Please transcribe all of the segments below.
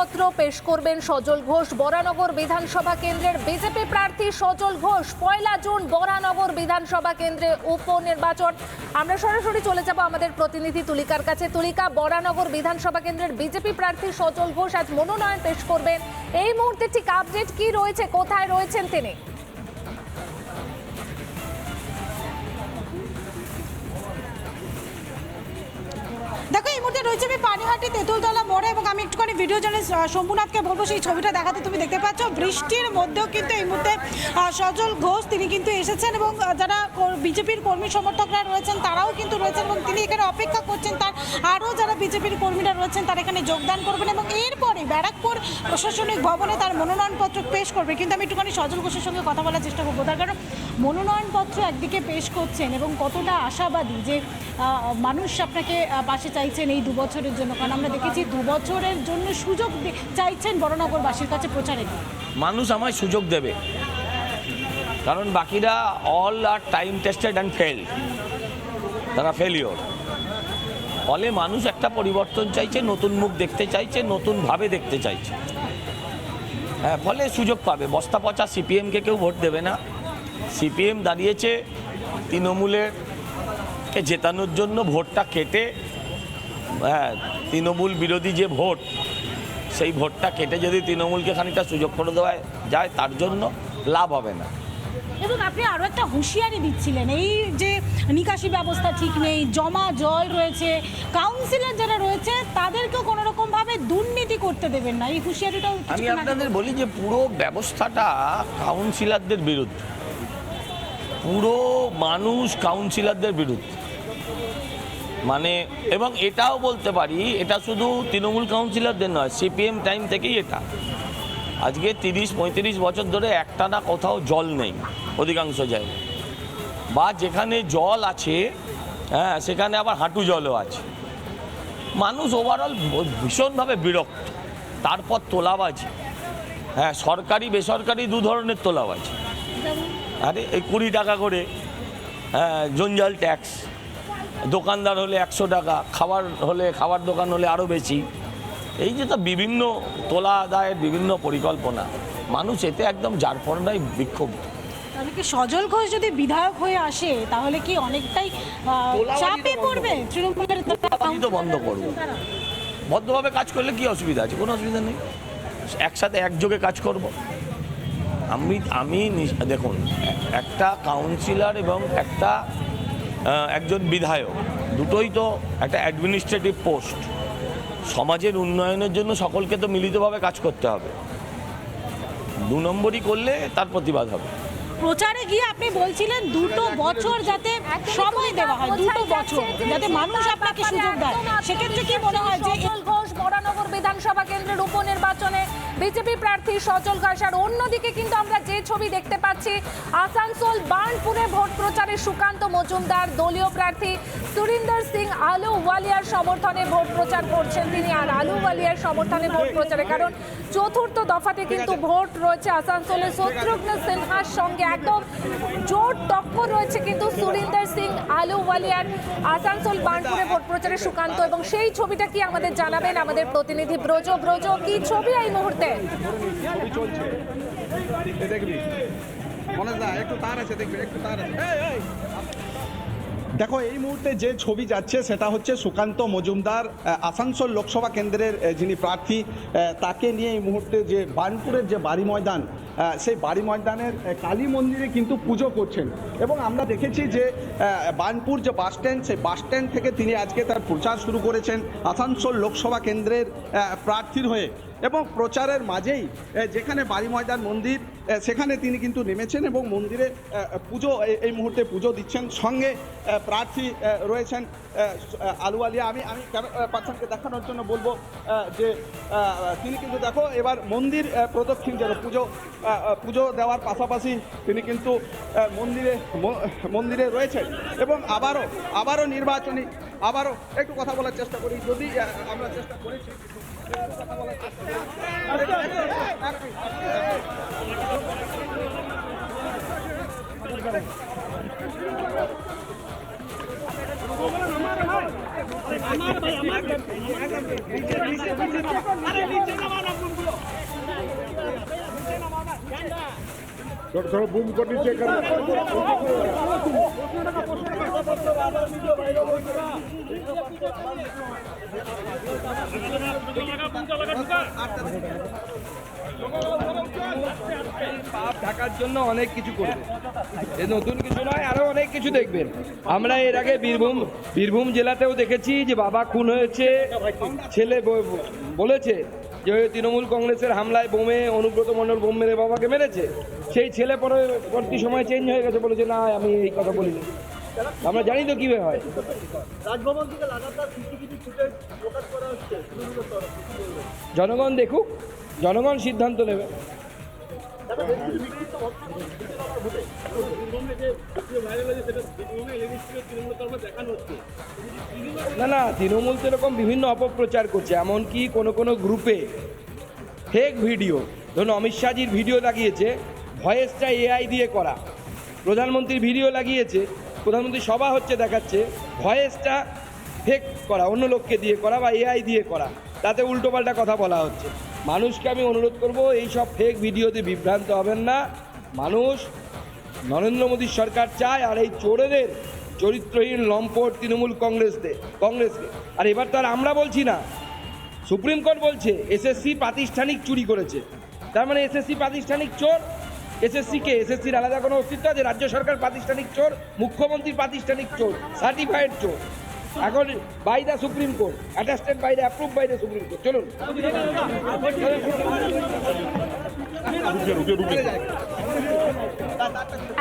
মনোনয়নপত্র পেশ করবেন সজল ঘোষ, বরানগর বিধানসভা কেন্দ্রের বিজেপি প্রার্থী সজল ঘোষ। পয়লা জুন বরানগর বিধানসভা কেন্দ্রে উপনির্বাচন। আমরা সরাসরি চলে যাব আমাদের প্রতিনিধি তুলিকার কাছে। তুলিকা, বরানগর বিধানসভা কেন্দ্রের বিজেপি প্রার্থী সজল ঘোষ আজ মনোনয়ন পেশ করবেন। এই মুহূর্তে ঠিক আপডেট কি রয়েছে? কোথায় রয়েছেন তিনি? রয়েছে আমি পানিহাটি তেঁতুলতলা মোড়ে এবং আমি একটুখানি ভিডিও আহ, শম্ভুনাথকে বলব সেই ছবিটা দেখাতে তুমি দেখতে পাচ্ছ। বৃষ্টির মধ্যেও কিন্তু এই মুহূর্তে সজল ঘোষ তিনি কিন্তু এসেছেন এবং যারা বিজেপির কর্মী সমর্থকরা রয়েছেন তারাও কিন্তু রয়েছেন এবং তিনি এখানে অপেক্ষা করছেন তার আরও যারা বিজেপির কর্মীরা রয়েছেন তারা এখানে যোগদান করবেন এবং এরপরে ব্যারাকপুর প্রশাসনিক ভবনে তার মনোনয়নপত্র পেশ করবে। কিন্তু আমি একটুখানি সজল ঘোষের সঙ্গে কথা বলার চেষ্টা করব তার কারণ মনোনয়নপত্র একদিকে পেশ করছেন এবং কতটা আশাবাদী যে মানুষ আপনাকে পাশে চাইছেন এই দু বছরের জন্য, কারণ আমরা দেখেছি দু বছরের জন্য সুযোগ চাইছেন বড়নগরবাসীর কাছে প্রচারে মানুষ আমায় সুযোগ দেবে। কারণ বাকিরা all are time tested and fail তারা ফেলিওর ফলে মানুষ একটা পরিবর্তন চাইছে, নতুন মুখ দেখতে চাইছে নতুনভাবে দেখতে চাইছে। হ্যাঁ ফলে সুযোগ পাবে। বস্তা পচা সিপিএমকে কেউ ভোট দেবে না। সিপিএম দাঁড়িয়েছে তৃণমূলের কে জেতানোর জন্য ভোটটা কেটে হ্যাঁ তৃণমূল বিরোধী যে ভোট সেই ভোটটা কেটে যদি তৃণমূলকে খানিকটা সুযোগ করে দেওয়া যায় তার জন্য লাভ হবে না। এবং আপনি আরও একটা হুঁশিয়ারি দিচ্ছিলেন এই যে নিকাশি ব্যবস্থা ঠিক নেই জমা জল রয়েছে কাউন্সিলর যারা রয়েছে তাদেরকেও কোনো রকমভাবে দুর্নীতি করতে দেবেন না। এই হুঁশিয়ারিটাও আমি আপনাদের বলি যে পুরো ব্যবস্থাটা কাউন্সিলরদের বিরুদ্ধে। পুরো মানুষ কাউন্সিলরদের বিরুদ্ধে। মানে এবং এটাও বলতে পারি, এটা শুধু তৃণমূল কাউন্সিলরদের নয়, সিপিএম টাইম থেকেই এটা। আজকে তিরিশ, পঁয়ত্রিশ বছর ধরে একটা না কোথাও জল নেই, অধিকাংশ জায়গায়। বা যেখানে জল আছে হ্যাঁ সেখানে আবার হাঁটু জলও আছে। মানুষ ওভারঅল ভীষণভাবে বিরক্ত। তারপর তোলাবাজি। হ্যাঁ সরকারি, বেসরকারি দু ধরনের তোলাবাজি। আরে, এই কুড়ি টাকা করে হ্যাঁ জঞ্জাল ট্যাক্স। দোকানদার হলে একশো টাকা খাবার হলে খাবার দোকান হলে আরও বেশি। এই যে তো বিভিন্ন তোলা আদায়ের বিভিন্ন পরিকল্পনা মানুষ এতে একদম যারপরনাই বিক্ষুব্ধ তাহলে কি সজল ঘোষ যদি বিধায়ক হয়ে আসে তাহলে কি অনেকটাই তো চাপে বন্ধ পড়বে? তৃণমূলের তো বন্ধ করব। ভদ্রভাবে কাজ করলে কি অসুবিধা আছে? কোনো অসুবিধা নেই। একসাথে একযোগে কাজ করব। আমি আমি দেখুন একটা কাউন্সিলর এবং একটা একজন বিধায়ক দুটোই তো একটা অ্যাডমিনিস্ট্রেটিভ পোস্ট সমাজের উন্নয়নের জন্য সকলকে তো মিলিতভাবে কাজ করতে হবে। দু নম্বরই করলে তার প্রতিবাদ হবে। প্রচারে গিয়ে আপনি বলছিলেন দুটো বছর যাতে সময় দেওয়া হয় দুটো বছর যাতে মানুষ আপনাকে সুযোগ দেয়। সেক্ষেত্রে কি মনে হয় যে ঘোষ বরানগর বিধানসভা কেন্দ্রের উপনির্বাচনে বিজেপি প্রার্থী সজল ঘোষ আর অন্যদিকে কিন্তু আমরা যে ছবি দেখতে পাচ্ছি, আসানসোল, বার্নপুরে ভোট প্রচারে সুকান্ত মজুমদার, দলীয় প্রার্থী সুরিন্দর সিং আলুওয়ালিয়ার সমর্থনে ভোট প্রচার করছেন তিনি, আর আলুওয়ালিয়ার সমর্থনে ভোট প্রচারে, কারণ চতুর্থ দফাতে কিন্তু ভোট রয়েছে আসানসোলে। শত্রুঘ্ন সিনহার সঙ্গে একদম জোর টক্কর রয়েছে কিন্তু সুরিন্দর সিং আলুওয়ালিয়ার আসানসোল, বার্নপুরে ভোট প্রচারে সুকান্ত, এবং সেই ছবিটা কি আমাদের জানাবেন আমাদের প্রতিনিধি ব্রজ ব্রজ, কি ছবি এই মুহূর্তে? তার আছে দেখবি তার। দেখো, এই মুহূর্তে যে ছবি যাচ্ছে সেটা হচ্ছে সুকান্ত মজুমদার আসানসোল লোকসভা কেন্দ্রের যিনি প্রার্থী তাকে নিয়ে এই মুহূর্তে যে বার্নপুরের যে বাড়ি ময়দান সেই বাড়ি ময়দানের কালী মন্দিরে কিন্তু পুজো করছেন। এবং আমরা দেখেছি যে আহ, বার্নপুর যে বাস স্ট্যান্ড সেই বাস স্ট্যান্ড থেকে তিনি আজকে তার প্রচার শুরু করেছেন আসানসোল লোকসভা কেন্দ্রের প্রার্থীর হয়ে। এবং প্রচারের মাঝেই যেখানে বাড়ি ময়দান মন্দির সেখানে তিনি কিন্তু নেমেছেন এবং মন্দিরে পুজো এই মুহূর্তে পুজো দিচ্ছেন। সঙ্গে প্রার্থী রয়েছেন আহ, আহ, আলু আলিয়া আমি আমি পার্সনকে দেখানোর জন্য বলব যে তিনি কিন্তু দেখো এবার মন্দির প্রদক্ষিণ যেন পুজো পুজো দেওয়ার পাশাপাশি তিনি কিন্তু মন্দিরে মন্দিরে রয়েছেন এবং আবারও আবারও নির্বাচনী আবারও একটু কথা বলার চেষ্টা করি যদি আমরা চেষ্টা করেছি কথা বলার চেষ্টা થોડો થોડો બૂમ ઉપર નીચે કરો পাপ ঢাকার জন্য অনেক কিছু করবে। এ নতুন কিছু নয় আরও অনেক কিছু দেখবেন। আমরা এর আগে বীরভূম বীরভূম জেলাতেও দেখেছি যে বাবা খুন হয়েছে ছেলে বলেছে যে তৃণমূল কংগ্রেসের হামলায় বোমে অনুব্রত মণ্ডল বোম মেরে বাবাকে মেরেছে। সেই ছেলে পরে পরবর্তী সময় চেঞ্জ হয়ে গেছে বলেছে না আমি এই কথা বলিনি। আমরা জানি তো কীভাবে হয়। রাজভবন থেকে। জনগণ দেখুক জনগণ সিদ্ধান্ত নেবে। না না, তৃণমূল তো এরকম বিভিন্ন অপপ্রচার করছে, এমনকি কোনো কোনো গ্রুপে ফেক ভিডিও ধরুন, অমিত শাহজির ভিডিও লাগিয়েছে, ভয়েসটা এআই দিয়ে করা। প্রধানমন্ত্রীর ভিডিও লাগিয়েছে প্রধানমন্ত্রী সভা হচ্ছে দেখাচ্ছে, ভয়েসটা ফেক করা, অন্য লোককে দিয়ে করা বা এআই দিয়ে করা। তাতে উল্টোপাল্টা কথা বলা হচ্ছে। মানুষকে আমি অনুরোধ করব, এই সব ফেক ভিডিওতে বিভ্রান্ত হবেন না। মানুষ, নরেন্দ্র মোদীর সরকার চায় আর এই চোরেদের চরিত্রহীন লম্পট তৃণমূল কংগ্রেসদের, কংগ্রেসকে। আর এবার তো আর আমরা বলছি না। সুপ্রিম কোর্ট বলছে, এসএসসি প্রাতিষ্ঠানিক চুরি করেছে। তার মানে এসএসসি প্রাতিষ্ঠানিক চোর? এসএসসিকে এসএসসির আলাদা কোনো অস্তিত্ব আছে? রাজ্য সরকার প্রাতিষ্ঠানিক চোর? মুখ্যমন্ত্রী প্রাতিষ্ঠানিক চোর? সার্টিফাইড চোর? এখন by the supreme court attested by the approve by the supreme court চলুন।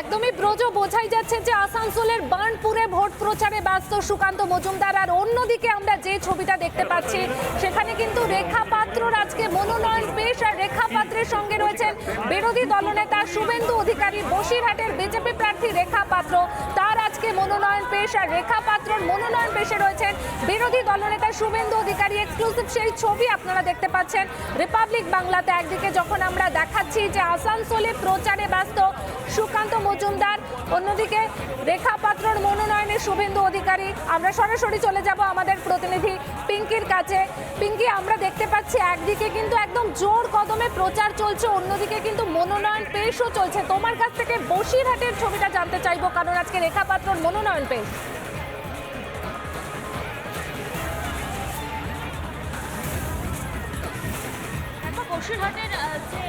একদমই ব্রজ, বোঝাই যাচ্ছে যে আসানসোলের বার্নপুরে ভোট প্রচারে ব্যস্ত সুকান্ত মজুমদার। আর অন্যদিকে আমরা যে ছবিটা দেখতে পাচ্ছি, সেখানে কিন্তু রেখা পাত্রর আজকে মনোনয়ন পেশ। আর রেখা পাত্রের সঙ্গে রয়েছেন বিরোধী দলনেতা শুভেন্দু অধিকারী। বসিরহাটের বিজেপি প্রার্থী রেখা পাত্র। পেশ আর রেখা পাত্রর মনোনয়ন পেশে রয়েছেন বিরোধী দলনেতা শুভেন্দু অধিকারী। এক্সক্লুসিভ সেই ছবি আপনারা দেখতে পাচ্ছেন। রিপাবলিক বাংলাতে একদিকে যখন আমরা দেখাচ্ছি যে আসানসোলে প্রচারে ব্যস্ত সুকান্ত মজুমদার অন্যদিকে রেখা পাত্রর মনোনয়নে শুভেন্দু অধিকারী। আমরা সরাসরি চলে যাব আমাদের প্রতিনিধি পিঙ্কির কাছে। পিঙ্কি, আমরা দেখতে পাচ্ছি একদিকে কিন্তু একদম জোর কদমে প্রচার চলছে, অন্যদিকে কিন্তু মনোনয়ন পেশও চলছে। তোমার কাছ থেকে বসিরহাটের ছবিটা জানতে চাইব, কারণ আজকে রেখা পাত্রর মনোনয়ন পেশ। বসিরহাটের যে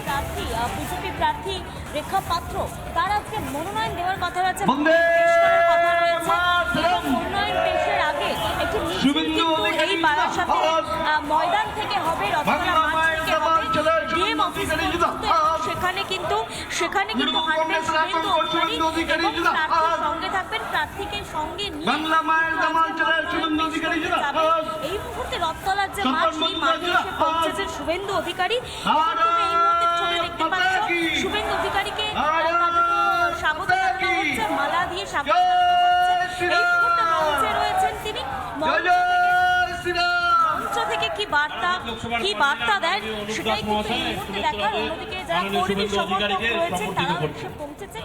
প্রার্থী বিজেপি প্রার্থী রেখা পাত্র তার আজকে মনোনয়ন দেওয়ার কথা রয়েছে। কথা রয়েছে। মনোনয়ন পেশের আগে একটি এই বারাসাতে আহ, ময়দান থেকে হবে রথতলা মাঠ থেকে হবে। ডিএম অফিস সেখানে কিন্তু সেখানে কিন্তু শুভেন্দু অধিকারী এবং প্রার্থীর সঙ্গে থাকবেন প্রার্থীকে সঙ্গে নিয়ে। এই মুহূর্তে রথতলার যে মাঠ সেই মাঠে এসে পৌঁছেছেন শুভেন্দু অধিকারী। এই মুহূর্তে ছবি দেখতে পাচ্ছ শুভেন্দু অধিকারীকে স্বাগত জানানো হচ্ছে মালা দিয়ে স্বাগত এই মুহূর্তে মঞ্চে রয়েছেন তিনি। মঞ্চ থেকে কি বার্তা কি বার্তা দেন সেটাই কিন্তু এই মুহূর্তে দেখার অন্যদিকে যারা কর্মী সমর্থক রয়েছেন তারা পৌঁছেছে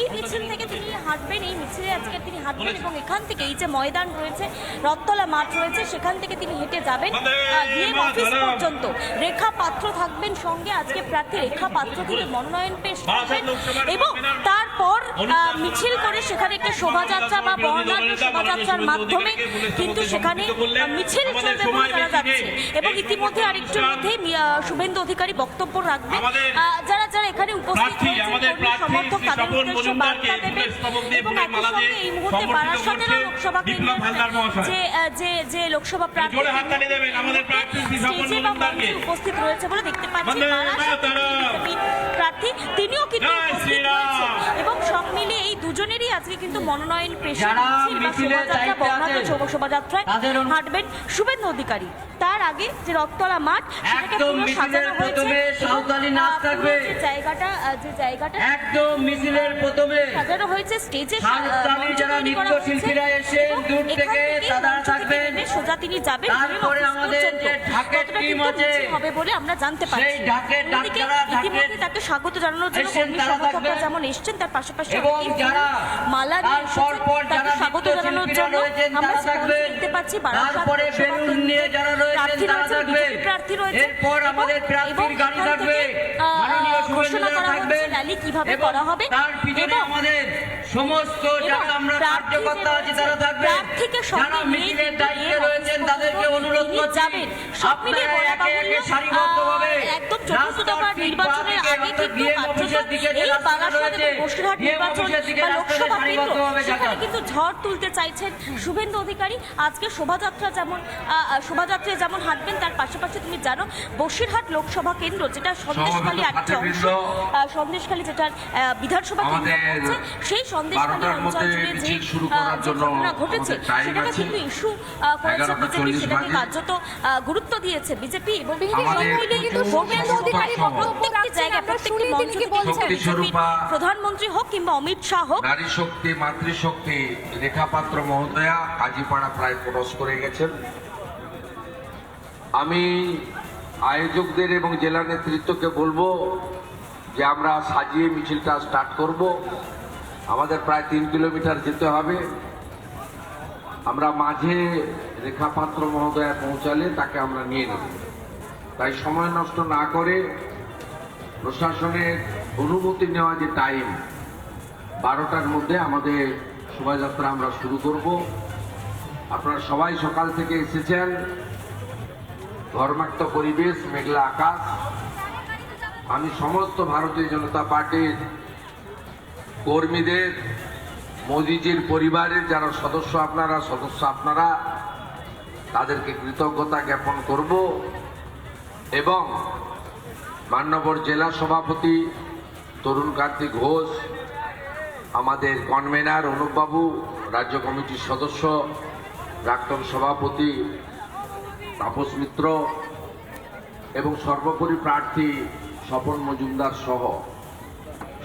এই মিছিল থেকে তিনি হাঁটবেন এই মিছিলে আজকে তিনি হাঁটবেন এবং এখান থেকে এই যে ময়দান রয়েছে রথতলা মাঠ রয়েছে সেখান থেকে তিনি হেঁটে যাবেন। ডিএম অফিস পর্যন্ত রেখা পাত্র থাকবেন সঙ্গে আজকে প্রার্থী রেখা পাত্র থেকে মনোনয়ন পেশ করবেন এবং তারপর মিছিল করে সেখানে একটা শোভাযাত্রা বা বর্ণাঢ্য শোভাযাত্রার মাধ্যমে কিন্তু সেখানে মিছিল চলবে বলে জানা যাচ্ছে এবং ইতিমধ্যে আরেকটুর মধ্যে শুভেন্দু অধিকারী বক্তব্য রাখবেন। যারা যারা এখানে উপস্থিত আমাদের সমর্থক তাদের উদ্দেশ্যে বার্তা দেবেন ফুলের স্তবক দিয়ে এবং একই সঙ্গে এই মুহূর্তে সম্বর্ধিত লোকসভা কেন্দ্রের যে যে যে লোকসভা প্রার্থী স্টেজে বা মঞ্চে উপস্থিত রয়েছে বলে দেখতে পাচ্ছি। প্রার্থী তিনিও কিন্তু উপস্থিত রয়েছে। এবং সব মিলিয়ে এই দুজনেরই আজকে কিন্তু মনোনয়ন পেশা শোভাযাত্রা বর্ণাঢ্য শোভাযাত্রায় হাঁটবেন শুভেন্দু অধিকারী। তার আগে যে রথতলা মাঠ সেটাকে একদম পুরো মিছিলের সাজানো হয়েছে। প্রথমে সাঁওতালি নাচ থাকবে। যে জায়গাটা যে জায়গাটা একদম মিছিলের প্রথমে সাজানো হয়েছে স্টেজে হাততালি যারা নৃত্যশিল্পীরা এসেছেন দূর থেকে তারা থাকবেন। সোজা তিনি যাবেন তারপরে আমাদের যে ঢাকের টিম আছে, হবে বলে আমরা জানতে পারছি। সেই ঢাকের ডাক অন্যদিকে যারা ঢাকের তাকে স্বাগত জানানোর জন্য কর্মী সমর্থকরা যেমন এসেছেন তার পাশাপাশি এবং যারা মালা নিয়ে এসেছেন, তাকে যারা স্বাগত জানানোর জন্য আমরা দেখতে পাচ্ছি বারাসাত তারপরে বেলুন নিয়ে যারা রয়েছেন প্রার্থী তারা রয়েছেন, বিজেপি প্রার্থী রয়েছেন এরপর আমাদের প্রার্থীর গাড়ি থাকবে। মাননীয় ঘোষণা করা হচ্ছে র্যালি কীভাবে করা হবে? তার পিছনে আমাদের সমস্ত যারা আমরা কার্যকর্তা আছি তারা থাকবে যারা মিছিলের দায়িত্বে রয়েছেন তাদেরকে অনুরোধ করছি। আপনারা একে একে সারিবদ্ধভাবে একদম চতুর্থ দফার নির্বাচনের আগে কিন্তু কার্যত অফিসের দিকে যে এই রাস্তাটা এবং বসিরহাট নির্বাচন বা লোকসভা কেন্দ্র সেখানে কিন্তু ঝড় তুলতে চাইছেন শুভেন্দু অধিকারী। আজকে শোভাযাত্রা যেমন শোভাযাত্রায় যেমন হাঁটবেন তার পাশাপাশি তুমি জানো বসিরহাট লোকসভা কেন্দ্র যেটা সন্দেশখালী একটা অংশ সন্দেশখালী যেটার বিধানসভা কেন্দ্র সেই সন্দেশখালী অঞ্চল জুড়ে যে ঘটনা ঘটেছে সেটাকে কিন্তু ইস্যু করেছে বিজেপি সেটাকে কার্যত আহ, গুরুত্ব দিয়েছে বিজেপি এবং কিন্তু শুভেন্দু অধিকারী প্রত্যেকটি জায়গায় প্রত্যেকটি মঞ্চ থেকে বলছেন? শক্তি বিজেপির স্বরূপা। প্রধানমন্ত্রী হোক কিংবা অমিত শাহ হোক। নারী শক্তি মাতৃশক্তি রেখাপাত্র মহোদয়া কাজীপাড়া প্রায় ক্রস করে গেছেন। আমি আয়োজকদের এবং জেলা নেতৃত্বকে বলব যে আমরা সাজিয়ে মিছিলটা স্টার্ট করব। আমাদের প্রায় তিন কিলোমিটার যেতে হবে। আমরা মাঝে রেখাপাত্র মহোদয়া পৌঁছালে তাকে আমরা নিয়ে নেব। তাই সময় নষ্ট না করে প্রশাসনের অনুমতি নেওয়া যে টাইম বারোটার মধ্যে আমাদের শোভাযাত্রা আমরা শুরু করব। আপনারা সবাই সকাল থেকে এসেছেন। ঘর্মাক্ত পরিবেশ, মেঘলা আকাশ। আমি সমস্ত ভারতীয় জনতা পার্টির কর্মীদের, মোদিজির পরিবারের যারা সদস্য আপনারা সদস্য আপনারা, তাদেরকে কৃতজ্ঞতা জ্ঞাপন করব। এবং মান্যবর জেলা সভাপতি তরুণ কান্তি ঘোষ, আমাদের কনভেনার অনুপবাবু, রাজ্য কমিটির সদস্য, প্রাক্তন সভাপতি তাপস মিত্র এবং সর্বোপরি প্রার্থী স্বপন মজুমদার সহ।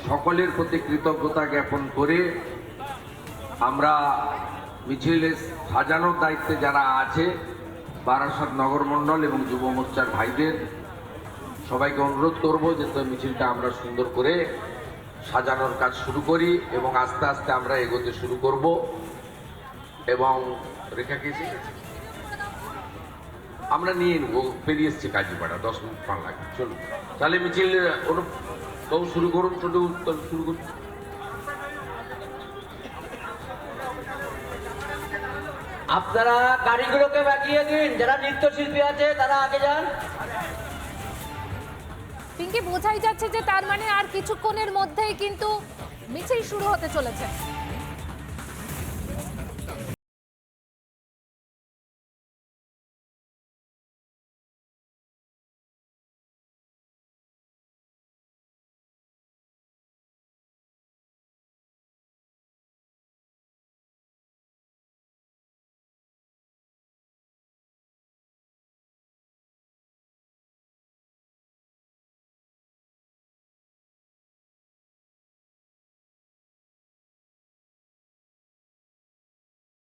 সকলের প্রতি কৃতজ্ঞতা জ্ঞাপন করে আমরা মিছিলে সাজানোর দায়িত্বে যারা আছে বারাসাত নগর মণ্ডল এবং যুব মোর্চার ভাইদের সবাইকে অনুরোধ করব যে তো মিছিলটা আমরা সুন্দর করে সাজানোর কাজ শুরু করি এবং আস্তে আস্তে আমরা এগোতে শুরু করব। এবং রেখা কি এসে গেছে? আমরা নিয়ে নেব পেরিয়ে এসছে কাজীপাড়া, দশ মিনিট পান লাগে চলুন। তাহলে মিছিল শুরু করুন শুরু শুরু করুন। আপনারা গাড়িগুলোকে বাগিয়ে দিন, যারা নৃত্যশিল্পী আছে, তারা আগে যান। পিঙ্কি, বোঝাই যাচ্ছে যে তার মানে আর কিছুক্ষণের মধ্যেই কিন্তু মিছিল শুরু হতে চলেছে।